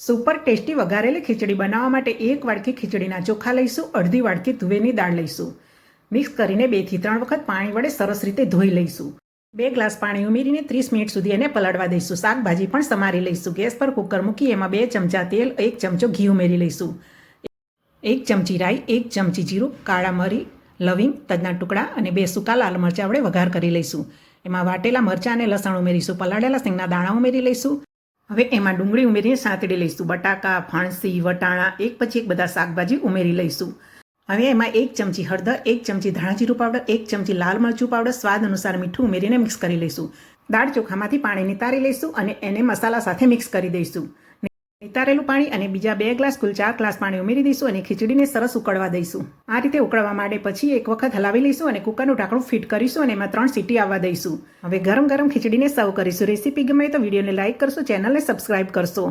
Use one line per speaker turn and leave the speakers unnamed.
Super tasty વઘારેલી ખીચડી બનાવવા માટે એક વાડકી ખીચડીના ચોખા લઈશું, અડધી વાડકી તુવેરની દાળ લઈશું. મિક્સ કરીને બેથી ત્રણ વખત પાણી વડે સરસ રીતે ધોઈ લઈશું. બે ગ્લાસ પાણી ઉમેરીને ત્રીસ મિનિટ સુધી એને પલાળવા દઈશું. શાકભાજી પણ સમારી લઈશું. ગેસ પર કુકર મૂકી એમાં બે ચમચા તેલ, એક ચમચો ઘી ઉમેરી લઈશું. એક ચમચી રાઈ, એક ચમચી જીરું, કાળા મરી, લવિંગ, તજના ટુકડા અને બે સૂકા લાલ મરચાં આપણે વઘાર કરી લઈશું. એમાં વાટેલા મરચાં અને લસણ ઉમેરીશું. પલાળેલા સિંગના દાણા ઉમેરી લઈશું. હવે એમાં ડુંગળી ઉમેરીને સાંતળી લઈશું. બટાકા ફણસી વટાણા, એક પછી એક બધા શાકભાજી ઉમેરી લઈશું. હવે એમાં એક ચમચી હળદર, એક ચમચી ધાણા જીરું પાવડર, એક ચમચી લાલ મરચું પાવડર, સ્વાદ અનુસાર મીઠું ઉમેરીને મિક્સ કરી લઈશું. દાળ ચોખામાંથી પાણી નિતારી લઈશું અને એને મસાલા સાથે મિક્સ કરી દઈશું. નિતારેલું પાણી અને બીજા બે ગ્લાસ કુલ ચાર ગ્લાસ પાણી ઉમેરી દઈશું અને ખીચડીને સરસ ઉકળવા દઈશું. આ રીતે ઉકળવા માંડે પછી એક વખત હલાવી લઈશું અને કુકરનું ઢાંકણું ફિટ કરીશું અને એમાં ત્રણ સીટી આવવા દઈશું. હવે ગરમ ગરમ ખીચડીને સર્વ કરીશું. રેસીપી ગમે તો વિડીયોને લાઇક કરશો, ચેનલને સબસ્ક્રાઇબ કરશો.